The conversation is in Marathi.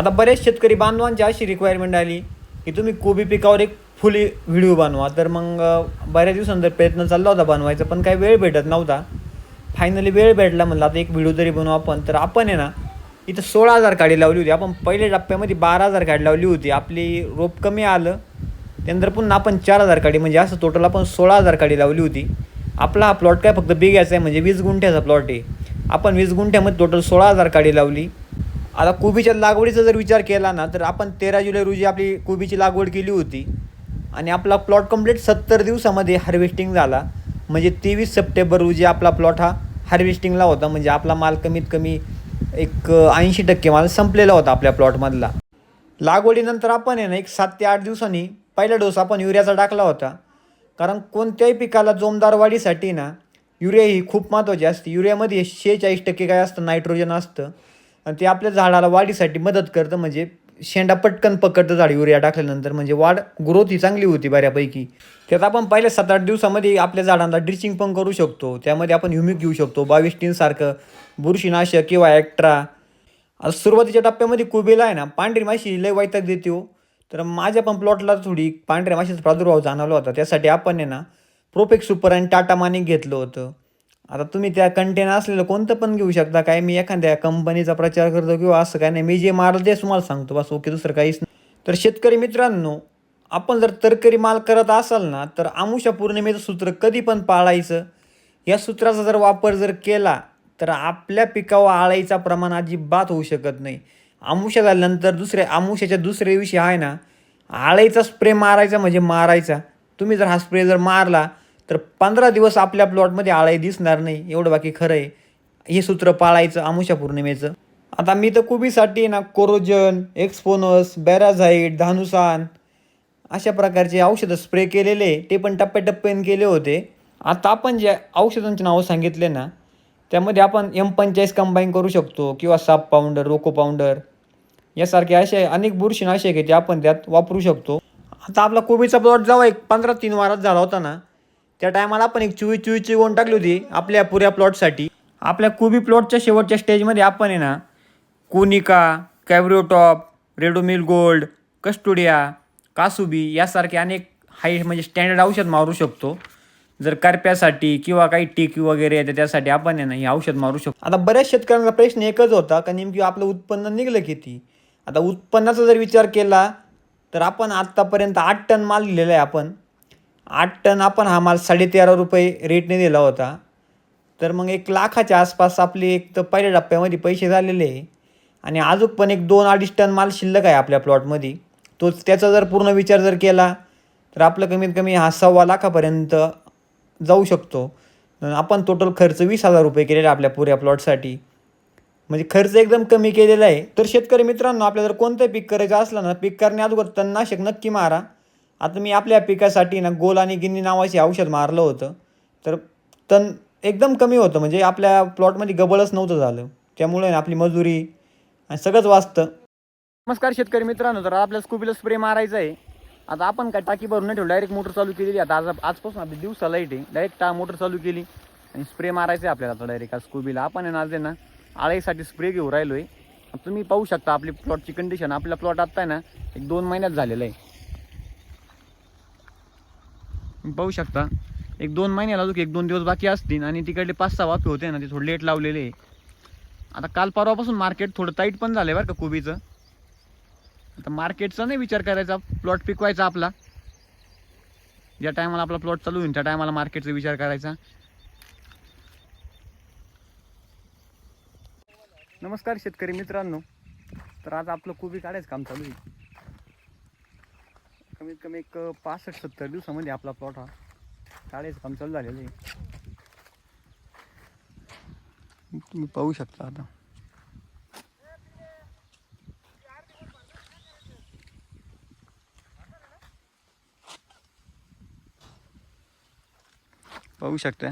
आता बरेच शेतकरी बांधवांची अशी रिक्वायरमेंट आली की तुम्ही कोबी पिकावर एक फुली व्हिडिओ बनवा. तर मग बऱ्याच दिवसानंतर प्रयत्न चालला होता बनवायचा पण काही वेळ भेटत नव्हता. फायनली वेळ भेटला म्हणलं आता एक व्हिडिओ तरी बनवू आपण तर आपण आहे ना इथं सोळा हजार काडी लावली होती. आपण पहिल्या टप्प्यामध्ये बारा हजार काडी लावली होती. आपली रोप कमी आलं त्यानंतर पुन्हा आपण चार हजार काडी म्हणजे असं टोटल आपण सोळा हजार काडी लावली होती. आपला हा प्लॉट काय फक्त बिग्याचा आहे म्हणजे वीस गुंठ्याचा प्लॉट आहे. आपण वीस गुंठ्यामध्ये टोटल सोळा हजार काडी लावली. आता कोबीच्या लागवडीचा जर विचार केला ना तर आपण तेरा जुलै रोजी आपली कोबीची लागवड केली होती. आणि आपला प्लॉट कंप्लीट सत्तर दिवसामध्ये हार्वेस्टिंग झाला. म्हणजे तेवीस सप्टेंबर रोजी आपला प्लॉट हा हार्वेस्टिंगला होता. म्हणजे आपला माल कमीत कमी एक ऐंशी टक्के माल संपलेला होता आपल्या प्लॉटमधला लागवडीनंतर आपण आहे ना एक सात ते आठ दिवसांनी पहिला डोस आपण युरियाचा टाकला होता. कारण कोणत्याही पिकाला जोमदार वाढीसाठी ना युरिया ही खूप महत्त्वाची असते. युरियामध्ये शेहेचाळीस टक्के काय असतं? नायट्रोजन असतं. आणि ते आपल्या झाडाला वाढीसाठी मदत करतं म्हणजे शेंडा पटकन पकडतं झाड युरिया टाकल्यानंतर. म्हणजे वाढ ग्रोथ ही चांगली होती बऱ्यापैकी. त्यात आपण पहिल्या सात आठ दिवसामध्ये आपल्या झाडांना ड्रिचिंग पण करू शकतो. त्यामध्ये आपण ह्युमिक घेऊ शकतो. बावीस टीनसारखं बुरशीनाशक किंवा ॲक्ट्रा. आता सुरुवातीच्या टप्प्यामध्ये कुबेला आहे ना पांढरी माशी लय वैताग देते हो. तर माझ्या पण प्लॉटला थोडी पांढऱ्या माशीचा प्रादुर्भाव जाणवला होता. त्यासाठी आपण आहे ना प्रोपेक्स सुपर आणि टाटा मानिक घेतलं होतं. आता तुम्ही त्या कंटेनर असलेलं कोणतं पण घेऊ शकता. काय मी एखाद्या कंपनीचा प्रचार करतो किंवा असं काय नाही. मी जे मारलं तेच तुम्हाला सांगतो. बस ओके दुसरं काहीच नाही. तर शेतकरी मित्रांनो आपण जर तरकरी माल करत असाल ना तर आमुषा पौर्णिमेचं सूत्र कधी पण पाळायचं. या सूत्राचा जर वापर जर केला तर आपल्या पिकावर आळाईचा प्रमाण अजिबात होऊ शकत नाही. आमुषा झाल्यानंतर दुसऱ्या आमुषाच्या दुसऱ्या दिवशी आहे ना आळाईचा स्प्रे मारायचा म्हणजे मारायचा. तुम्ही जर हा स्प्रे जर मारला तर पंधरा दिवस आपल्या प्लॉटमध्ये आळाई दिसणार नाही एवढं बाकी खरं आहे. हे सूत्र पाळायचं आमुषा पौर्णिमेचं. आता मी तर कुबीसाठी ना कोरोजन एक्सपोनस बॅराझाईट धानुसान अशा प्रकारचे औषधं स्प्रे केलेले ते पण टप्प्याटप्प्याने केले होते. आता आपण जे औषधांचे नावं सांगितले ना त्यामध्ये आपण एम पंचाळीस कंबाईन करू शकतो किंवा साप पावडर रोको पावडर यासारखे असे अनेक बुरशीनाशक आहे ते आपण त्यात वापरू शकतो. आता आपला कोबीचा प्लॉट जेव्हा एक पंधरा तीन वारात झाला होता ना त्या टायमाला आपण एक चुवी चुवी चिवून टाकली होती आपल्या पुऱ्या प्लॉटसाठी. आपल्या कुबी प्लॉटच्या शेवटच्या स्टेजमध्ये आपण आहे ना Konika Cabrio Top Ridomil Gold Custodia Kasu B यासारखे अनेक हाय म्हणजे स्टँडर्ड औषध मारू शकतो. जर करप्यासाठी किंवा काही टीक वगैरे येते त्यासाठी आपण आहे ना हे औषध मारू शकतो. आता बऱ्याच शेतकऱ्यांचा प्रश्न एकच होता का नेमकी आपलं उत्पन्न निघलं किती? आता उत्पन्नाचा जर विचार केला तर आपण आत्तापर्यंत आठ टन माल दिलेला आहे आपण. आठ टन आपण हा माल साडेतेरा रुपये रेटने दिला होता. तर मग एक लाखाच्या आसपास आपली एक तर पहिल्या टप्प्यामध्ये पैसे झालेले आहे. आणि अजून पण एक दोन अडीच टन माल शिल्लक आहे आपल्या प्लॉटमध्ये. तोच त्याचा जर पूर्ण विचार जर केला तर आपलं कमीत कमी हा सव्वा लाखापर्यंत जाऊ शकतो. आपण टोटल खर्च वीस हजार रुपये केलेला आहे आपल्या पुऱ्या प्लॉटसाठी. म्हणजे खर्च एकदम कमी केलेला आहे. तर शेतकरी मित्रांनो आपल्या जर कोणतं पीक करायचं असलं ना पीक करण्या अगोदर तणनाशक नक्की मारा. आता मी आपल्या पिकासाठी ना गोल आणि गिन्नी नावाचे औषध मारलं होतं. तर तण एकदम कमी होतं. म्हणजे आपल्या प्लॉटमध्ये गबळच नव्हतं झालं. त्यामुळे ना आपली मजुरी आणि सगळंच वाचतं. नमस्कार शेतकरी मित्रांनो तर आपल्या स्कूबीला स्प्रे मारायचा आहे. आता आपण काय टाकी भरून ठेवू डायरेक्ट मोटर चालू केलेली आता आज आजपासून आपली दिवसा लाइट आहे. डायरेक्ट टा मोटर चालू केली आणि स्प्रे मारायचा आहे आपल्याला आता डायरेक्ट आज स्कूबीला. आपण आहे ना आज आहे ना आळाईसाठी स्प्रे घेऊ राहिलो आहे तुम्ही पाहू शकता आपली प्लॉटची कंडिशन आपला प्लॉट आत्ता आहे ना एक दोन महिन्यात झालेला आहे. पाहू शकता. एक दोन महिन्याला अजून एक दोन दिवस बाकी असतील आणि तिकडले पाच सहा वाफे होते ना ते थोडे लेट लावलेले. आहे आता काल परवापासून मार्केट थोडं टाईट पण झालं आहे बरं का कोबीचं. आता मार्केटचा नाही विचार करायचा प्लॉट पिकवायचा आपला. ज्या टायमाला आपला प्लॉट चालू होईल त्या टायमाला मार्केटचा विचार करायचा. नमस्कार शेतकरी मित्रांनो. तर आज आपलं कोबी काढायचं काम चालू आहे. कमीत कमी एक पासष्ट सत्तर दिवसामध्ये आपला प्लॉट हा काढायचं काम चालू झालेलं आहे. तुम्ही पाहू शकता आता. पाहू शकता.